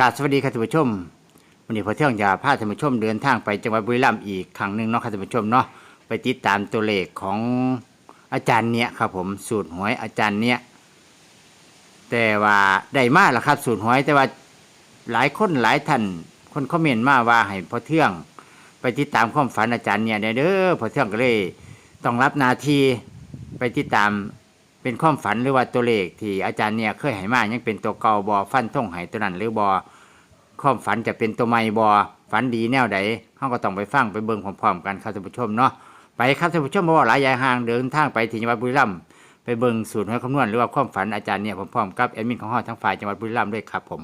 กาบสวัสดีครับท่านผู้ชมวันนี้พอเที่ยงจะพาท่านผู้ชมเดินทางไปจังหวัดบุรีรัมย์อีกครั้งหนึ่งเนาะครับท่านผู้ชมเนาะไปติดตามตัวเลขของอาจารย์เนี้ยครับผมสูตรหวยอาจารย์เนี้ยแต่ว่าได้มากแล้วครับ สูตรหวยแต่ว่าหลายคนหลายท่านคนคอมเมนต์มาว่าให้พอเที่ยง ไปติดตามความฝันอาจารย์เนี่ยเด้อพอเที่ยงก็เลยต้องรับนาทีไปติดตาม เป็นความฝันหรือว่าตัวเลขที่อาจารย์เนี่ยเคยให้มายังเป็นตัวเก่าบอฟันท่งให้ตัวนั้นหรือบอความฝันจะเป็นตัวใหม่บอฝันดีแนวใดเขาก็ต้องไปฟังไปเบิ่งพร้อมๆกันครับท่านผู้ชมเนาะไปครับท่านผู้ชมบ่ว่าหลายยายห่างเดินทางไปที่จังหวัดบุรีรัมย์ไปเบิ่งสูตรหวยคำนวณหรือว่าความฝันอาจารย์เนี่ยพร้อมๆกับแอดมินของห้องทั้งฝ่ายจังหวัดบุรีรัมย์ด้วยครับผม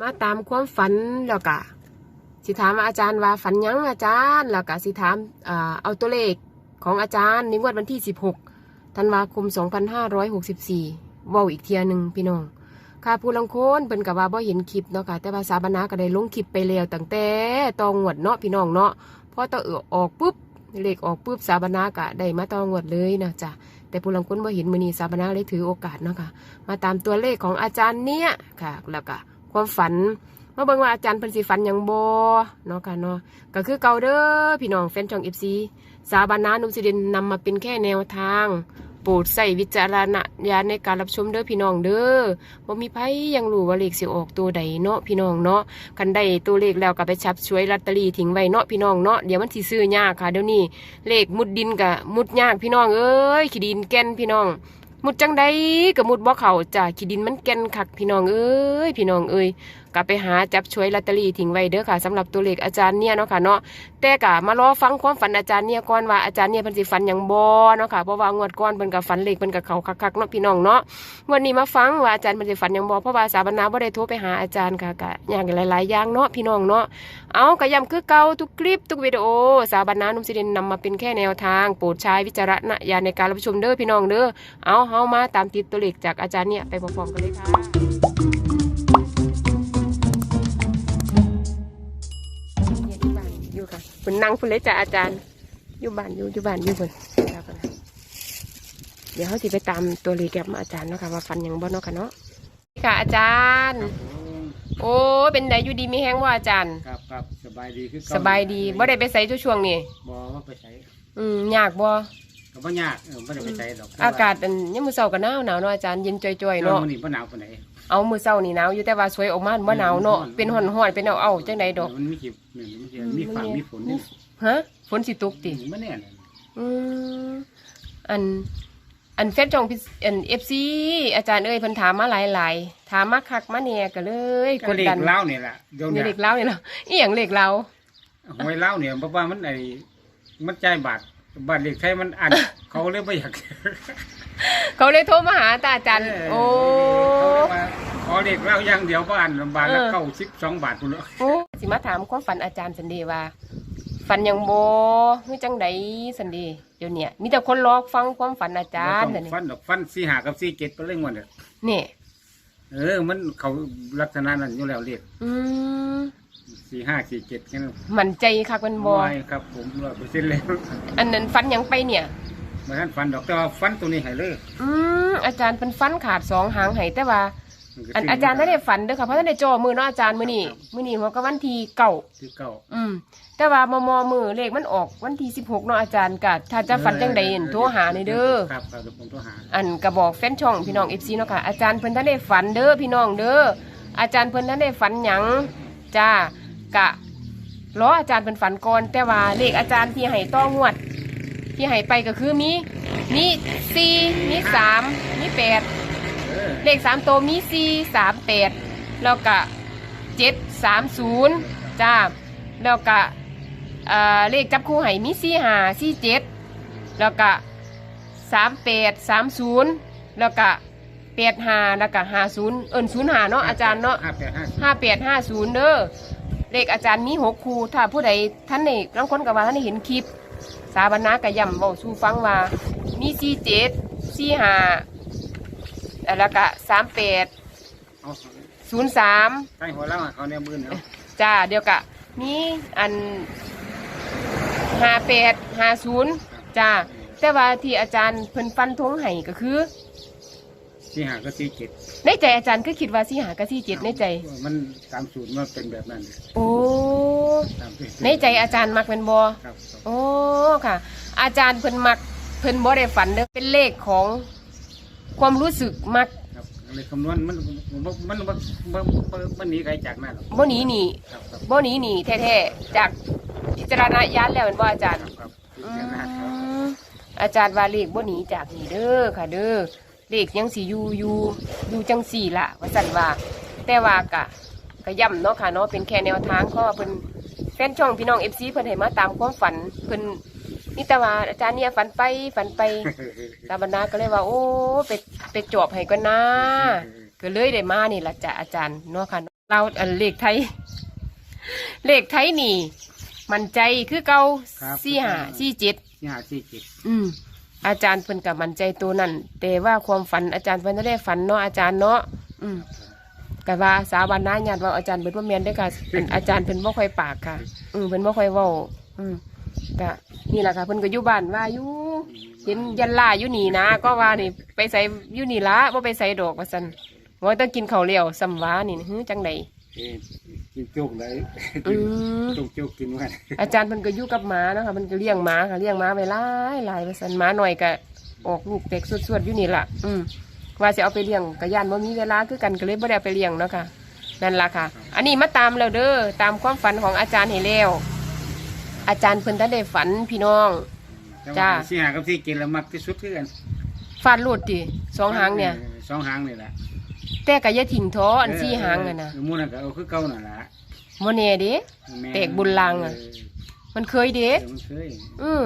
มาตามความฝันแล้วก็สิถามอาจารย์ว่าฝันหยังอาจารย์แล้วก็สิถามอ่าเอาตัวเลขของอาจารย์ในงวดวันที่16 ธันวาคม 2564เว้าอีกเทียหนึ่งพี่น้อง ค่ะผู้ลังคนเพิ่นก็ว่าบ่เห็นคลิปเนาะค่ะ แต่ว่าสาบนาก็ได้ลงคลิปไปแล้วตั้งแต่ตองวดเนาะพี่น้องเนาะพอตอเออออกปุ๊บเลขออกปุ๊บสาบนาก็ได้มาตองวดเลยนะจ้ะแต่ผู้ลังคนบ่เห็นมือนีสาบนาเลยถือโอกาสเนาะค่ะ มาตามตัวเลขของอาจารย์เนี่ยค่ะ แล้วก็ความฝัน มาเบิ่งว่าอาจารย์เพิ่นสิฝันหยังบ่เนาะค่ะเนาะก็คือเก่าเด้อพี่น้องแฟนช่อง FC สาบานานุมสิเดนนำมาเป็นแค่แนวทางโปรดใส่วิจารณญาณในการรับชมเด้อพี่น้องเด้อบ่มีไผยังรู้ว่าเลขสิออกตัวใดเนาะพี่น้องเนาะคันได้ตัวเลขแล้วก็ไปชับช่วยลอตเตอรี่ทิ้งไว้เนาะพี่น้องเนาะเดี๋ยวมันสิซื้อยากค่ะเดี๋ยวนี้เลขมุดดินก็มุดยากพี่น้องเอ้ยขี้ดินแก่นพี่น้อง มุดจังใดก็มุดบ่เขาจ้ะขี้ดินมันแก่นคักพี่น้องเอ้ยพี่น้องเอ้ย ก็ไปหาจับช่วยลอตเตอรี่ทิ้งไว้เด้อค่ะสำหรับตัวเลขอาจารย์เนี่ยเนาะค่ะเนาะแต่ก็มารอฟังความฝันอาจารย์เนี่ยก่อนว่าอาจารย์เนี่ยเพิ่นสิฝันหยังบ่เนาะค่ะเพราะว่างวดก่อนเพิ่นก็ฝันเลขเพิ่นก็เขาคักๆเนาะพี่น้องเนาะงวันนี้มาฟังว่าอาจารย์เพิ่นสิฝันหยังบ่เพราะว่าสาบนาบ่ได้โทรไปหาอาจารย์ค่ะก็อย่างหลายๆอย่างเนาะพี่น้องเนาะเอาก็ย้ำคือเก่าทุกคลิปทุกวิดีโอ สาบนานุ่มสิเดนนำมาเป็นแค่แนวทางโปรดใช้วิจารณญาณในการรับชมเด้อพี่น้องเด้อเอาเฮามาตามติดตัวเลขจากอาจารย์เนี่ยไปพร้อมๆกันเลยค่ะ อยู่บ้านอยู่ค่ะคุณนั่งคุณเลยจ้ะอาจารย์อยู่บ้านอยู่อยู่บ้านอยู่คนเดี๋ยวก่อนนะเดี๋ยวเขาสิไปตามตัวเลขกับอาจารย์เนาะค่ะว่าฟันหยังบ่เนาะค่ะเนาะค่ะอาจารย์ โอ้เป็นไดอยู่ดีมีแห้งว่าอาจารย์ครับครับสบายดีคือสบายดีบ่ได้ไปใส่ช่วงนี้บ่ว่าไปใช้อืมยากบ่ก็บ่ยากเออบ่ได้ไปใช้ดอกอากาศอันยามมื้อเช้าก็หนาวหนาวเนาะอาจารย์เย็นจ่อยๆเนาะเนาะมื้อนี้บ่หนาวปานใด เอามื้อเช้านี่หนาวอยู่แต่ว่าสวยออกมาบ่หนาวเนาะเป็นร้อนๆเป็นเอาๆจังไดดอกมันมีกี่นี่มันสิมีฟ้ามีฝนนี่ฮะฝนสิตกติบ่แน่เลยอืมอัน อันแฟนจองพิอันเอฟซีอาจารย์เอ้ยเพิ่นถามมาหลายๆถามมาคักมาเนี่ยก็เลยกก็ดเลดัขนเล่านี่ล่ะเดี๋ยวนี่นี้เด็กเล่านี่เนาะอีหยังเล็กเราหวยเล่าเนี่ยเพราะว่ามันไอ้มันจ่ายบาท บาทเลขไทยมันอัน เขาเลยบ่อยากเขาเลยโทรมาหาตาอาจารย์ โอ้ เขาเลยว่าขอเลขเล่าอย่างเดียวบ่อันบาทละเออ เก้าสิบสองบาทพุ่นเนาะโอ้สิมาถามความฝันอาจารย์สันเดย์ว่าฝันหยังโบคือจังใดสันเดย์เดี๋ยวเนี้มีแต่คนรอฟังความฝันอาจารย์บ่นั่นต้องฟันดอกฟันสี่หากับสี่เจ็ดไปเรื่องวันเนี่ยนี่เออมันเขาลักษณะนั้นอยู่แล้วเลขอืม สี่ห้าสี่เจ็ดแค่นั้นมั่นใจคักมันบ่ไม่ครับผมร้อยเปอร์เซ็นต์แล้วอันนั้นฝันหยังไปเนี่ยมาท่านฟันดอกแต่ว่าฟันตัวนี้ให้เลย อืมอาจารย์เป็นฟันขาดสองหางให้แต่ว่ามันก็อันซื้อาจารย์ไม่ได้ฝันเด้อค่ะเพราะท่านได้จอมือเนาะอาจารย์มือนี่ครับมือนี่หัวก็วันที่เก่าซื้อเก้าอืม แต่ว่ามอมอมือเลขมันออกวันที่สิบหกเนาะอาจารย์กะถ้าจะฝันจังใดเห็นโทรหาในอยเด้อครับครับเดี๋ยวผมโทรหาอันกระบอกแฟนช่องพี่น้องเอฟซีเนาะค่ะอาจารย์เพิ่นท่านได้ฝันเด้อพี่น้องเด้ออาจารย์เพิ่นท่านได้ฝันหยัง จ้ากะรออาจารย์เพิ่นฝันก่อนแต่ว่าเลขอาจารย์ที่ให้ต้องวด ที่ให้ไปก็คือมีมีสี่มีสามมีแปดเลขสามตัวมีสี่สามแปดแล้วก็เจ็ดสามศูนย์จ้าแล้วก็เเลขจับคู่ไห้มีสี่ห้าสี่เจ็ดแล้วก็สามแปดสามศูนย์แล้วก็ แปดห้าแล้วก็ห้าศูนย์เอิญศูนย์ห้าเนาะอาจารย์เนาะห้าแปดห้าห้าแปดห้าศูนย์เด้อเลขอาจารย์มีหกคู่ถ้าผู้ใดท่านนี่บางคนก็ว่าท่านได้เห็นคลิป สาบานากระยำบอกสู่ฟังว่า มีสี่เจ็ดสี่ห้าแล้วก็สามแปดเอาศูนย์สามใต้หัวเล่าเขาเนี่ยมือเนาะจ้าเดียวกะมีอันห้าแปดห้าศูนย์จ้าแต่ว่าที่อาจารย์เพิ่นฟันธงให้ก็คือ สี่หาก็สี่เจ็ดในใจอาจารย์ก็คิดว่าสี่หากับสี่เจ็ดในใจ มันตามสูตรมันเป็นแบบนั้นโอ้ ตามที่ในใจอาจารย์มักเป็นบอครับโอ้ค่ะ อาจารย์เพิ่นมักเพิ่นบ่ได้ฝันเด้อเป็นเลขของความรู้สึกมักครับเลยคำนวณมันมันมันมันมันมันหนีใครจากนั่นหรอกบ่หนีหนีครับครับบ่หนีหนีแท้ๆจากพิจารณญาณแล้วแม่นบ่อาจารย์ ครับอืพิจารณาครับมอาจารย์ว่าเลขบ่หนีจากนี่เด้อค่ะเด้อ เลขยังสิอยู่อยู่อยู่จังสี่ละว่าซั่นว่า แต่ว่ากะก็ย่ำเนาะค่ะเนาะเป็นแค่แนวทางเพราะว่าเพิ่นแฟนช่องพี่น้อง FC เพิ่นให้มาตามความฝันเพิ่นนี่แต่ว่าอาจารย์เนี่ยฝันไปฝันไปตาบรรดาก็เลยว่า โอ้ไปไปจอบให้ก่อนนะก็เลยได้มานี่ละจ้ะอาจารย์เนาะค่ะเราอันเลขไทย เลขไทยนี่ มันใจคือเก่าครับสี่ห้าสี่เจ็ดสี่หาสี่เจ็ดอืม อาจารย์เพิ่นกับมันใจตัวนั้นแต่ว่าความฝันอาจารย์เพิ่นบ่ได้ฝันเนาะอาจารย์เนาะอืมก็ว่าสาบานน้าญาติว่าอาจารย์เบิดว่าแม่นได้อค่ะเป็นอาจารย์เพิ่นบ่ค่อยปากค่ะ อืมเพิ่นบ่ค่อยเว้าอืมก็นี่แหละค่ะเพิ่นก็อยู่บ้านว่าอยู่เห็นยันล่าอยู่นี่นะ ก็ว่านี่ไปใส่อยู่นี่ละบ่ไปใส่ดอกว่าซั่นว่าต้องกินข้าวเลี้ยวสำว้านี่หือจังไดเอ้ย กินโจ๊กเลยอืม โจ๊กโจ๊กกินกันอาจารย์เพิ่นก็อยู่กับหมาเนาะค่ะมันก็เลี้ยงหมาค่ะเลี้ยงหมาไว้หลายหลายว่าซั่นหมาหน่อยก็ออกลูกเต็กสวดๆอยู่นี่ล่ะอืมว่าสิเอาไปเลี้ยงก็ย่านบ่มีเวลาคือกันก็เลยบ่ได้เอาไปเลี้ยงเนาะค่ะนั่นล่ะค่ะ อันนี้มาตามแล้วเด้อตามความฝันของอาจารย์ให้แล้ว อาจารย์เพิ่นท่านได้ฝันพี่น้องจ้า สี่หากับสี่เจ็ดแล้วมักที่สุดคือกันฟาดโลดติสองหางเนี่ยออสองหางนี่แหละ แต่ก็อย่าทิ้งท้ออันสี่หางอะนะเออหมูนั่นก็เอาคือเก่านั่นแหละบ่แน่เด้ แม่แตกบุญลังอะ มันเคยเด้เออมันเคยอืม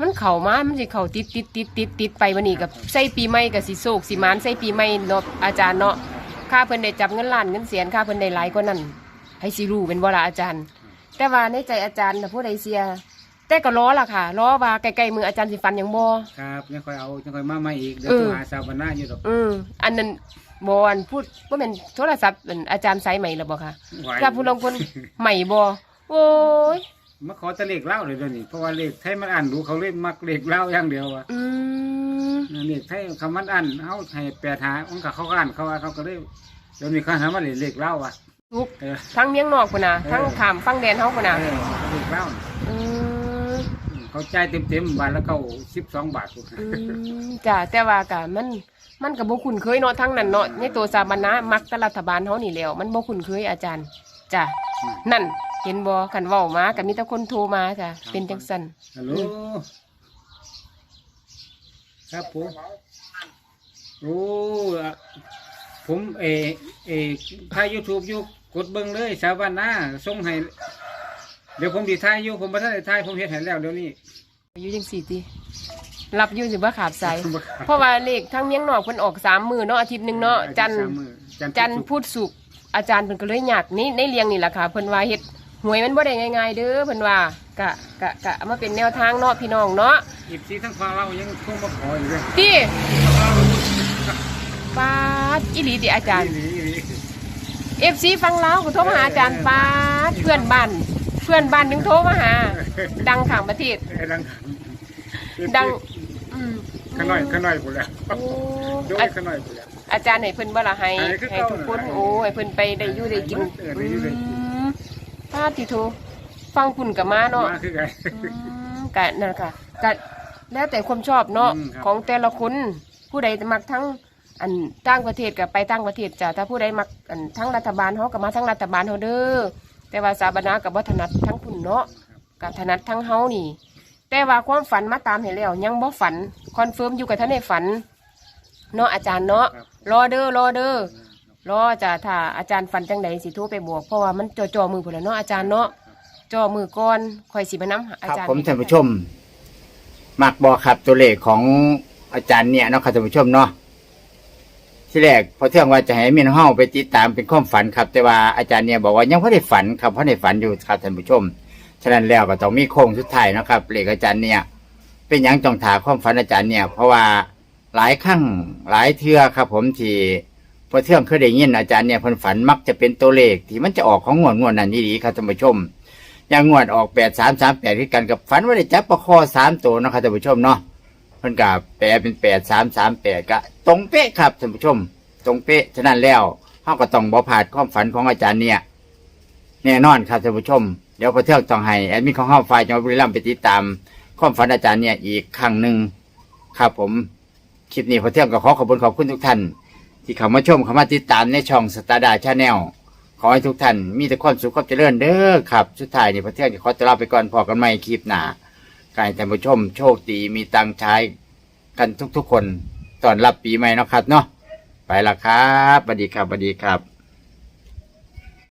มันเข้ามามันสิเข้าติดติดติดติดติดไปวันนี้กับใส่ปีใหม่กับสิโศกสิมานใส่ปีใหม่เนาะอาจารย์เนาะค่าเพิ่นได้จับเงินล้านเงินแสนค่าเพิ่นได้หลายกว่านั้นให้สิรู้เป็นบ่ล่ะอาจารย์ แต่ว่าในใจอาจารย์น่ะผู้ใดเสีย แต่ก็ล้อล่ะค่ะล้อว่าใกล้ๆมืออาจารย์สิฟันหยังบ่ครับยังค่อยเอายังค่อยมาใหม่อีกเดี๋ยวเออโทรหาสาวบรรณาอยู่ดอกอืมอันนั้นบอันพูดว่าเป็นโทรศัพท์อันอาจารย์ไซส์ใหม่หรือบ่ค่ะไหวถ้าผู้ลางคนใหม่บ่โอ้ยมาขอแตะเลขเล่าเลยเดี๋ยวนี้เพราะว่าเลขไทยมันอ่านดูเขาเล่นมักเลขเล่าอย่างเดียวอะอืมเลขไทยคำมันอ่านเอาให้แปดหาองค์เขาอ่านเขาว่าเขาก็เลยเดี๋ยวนี้เขาหาว่าเลขเล่าอะทุกเออทั้งเมียงนอกพุ่นน่ะเออทั้งขามฟังแดนเฮาพุ่นน่ะเออเลขเล่าอืม เขาจ่ายเต็มเต็มๆบาทละเก้าสิบสองบาทอืมจ้ะแต่ว่าก็มันมันก็บ่คุ้นเคยเนาะทั้งนั้นเนาะในตัวสามัญนะมักแต่รัฐบาลเฮานี่แหล้วมันบ่คุ้นเคยอาจารย์จ้ะนั่น เห็นบ่คันเว้ามาก็มีแต่คนโทรมาจ้ะเป็นจังซั่นฮัลโหลครับผมโอ้อะผมเอเอถ่ายยูทูบอยู่กดเบิ้งเลยสาวบ้านนาส่งให้ เดี๋ยวผมดีถ่ายอยู่ผมบ่ทันได้ถ่ายผมเฮ็ดให้แล้วเดี๋ยวนี้อยู่จังซี่ติรับอยู่สิบ่ขาดสายเพราะว่าเลขทั้งเมียงนอกเพิ่นออกสามมือเนาะอาทิตย์หนึ่งเนาะจันทร์สามมื้อจันทร์พูดสุกร์อาจารย์เพิ่นก็เลยอยากนี่ในเรียงนี่แหละค่ะเพิ่นว่าเฮ็ดหวยมันบ่ได้ง่ายๆเด้อเพิ่นว่ากะกะกะเอามาเป็นแนวทางเนาะพี่น้องเนาะอีกทีทั้งฟังเรายังคงมาขออยู่เลยติปาดอีหลีติอาจารย์ อีหลีอีหลี FC ฟังลาวก็โทรมาหาอาจารย์ปาดเพื่อนบ้านเพื่อนบ้านนึงโทรมาหา ดังข้างประเทศเอ้ยดังดังอืมขน้อยขน้อยพุ่นแล้วโอ้โดยอาขน้อยพุ่นแล้วอาจารย์ให้เพิ่นบ่ล่ะให้ให้คือให้เก่าทุกคนให้โอ้ให้เพิ่นไปได้อยู่ได้กินเออได้อยู่ได้กินอืมพาติโทฟังคุณกับมาเนาะมาคือไงอืมกะนั่นค่ะกะแล้วแต่ความชอบเนาะอืมครับของแต่ละคนผู้ใดมักทั้งอันต่างประเทศกับไปต่างประเทศจ้ะถ้าผู้ใดมักอันทั้งรัฐบาลเฮาก็มาทั้งรัฐบาลเฮาเด้อ แต่ว่าสาบานากับวัฒนัดทั้งคุณเนาะกับถนัดทั้งเฮานี่ แต่ว่าความฝันมาตามเห็นแล้ว ยังบ่ฝันคอนเฟิร์มอยู่กับท่านในฝันเนาะอาจารย์เนาะครับรอเด้อรอเด้อรอจ้ะถ้าอาจารย์ฝันจังใดสิโทรไปบอกเพราะว่ามันจ่อจ่อๆมือพุ่นแหล้วเนาะอาจารย์เนาะจ่อมือก่อนคอยสิมานํอาครับจารย์ผมท่านผู้ชมมักบอครับตัวเลขของอาจารย์เนี่ยเนาะครับท่านผู้ชมเนาะ ที่แรกพอเที่ยงว่าจะให้เมียนเฮาไปติดตามเป็นความฝันครับ แต่ว่าอาจารย์เนี่ยบอกว่ายังไม่ได้ฝันครับเพราะในฝันอยู่ครับท่านผู้ชม ฉะนั้นแล้วก็ต้องมีโค้งสุดท้ายนะครับเลขอาจารย์เนี่ย เป็นหยังต้องถามความฝันอาจารย์เนี่ย เพราะว่าหลายครั้งหลายเทื่อครับ ผมที่พอเที่ยงเคยได้ยินอาจารย์เนี่ยเพิ่นฝันมักจะเป็นตัวเลขที่มันจะออกของงวดงวดนั้นดีครับท่านผู้ชมอย่างงวดออกแปดสามสามแปดที่กันกับฝันว่าได้จับปลาคอสามตัวนะครับท่านผู้ชมเนาะ เพิ่นก็แปลเป็นแปดสามสามแปดก็ตรงเป๊ะครับท่านผู้ชม ตรงเป๊ะฉะนั้นแล้วเฮาก็ต้องบ่พลาดความฝันของอาจารย์เนี่ย แน่นอนครับท่านผู้ชม เดี๋ยวพอเที่ยงต้องให้แอดมินของเฮาฝ่ายจังหวัดบุรีรัมย์ไปติดตามความฝันอาจารย์เนี่ยอีกครั้งหนึ่งครับผมคลิปนี้พอเที่ยงก็ขอขอบคุณขอบคุณทุกท่าน ที่เข้ามาชมเข้ามาติดตามในช่องสตาร์ดาชาแนลขอให้ทุกท่านมีแต่ความสุขความเจริญเด้อครับ สุดท้ายนี่พอเที่ยงจะขอตัวลาไปก่อนพอกันใหม่คลิปหน้า การท่านผู้ชมโชคดีมีตังใช้กันทุกๆคนตอนรับปีใหม่เนาะครับเนาะไปละครับสวัสดีครับสวัสดีครับ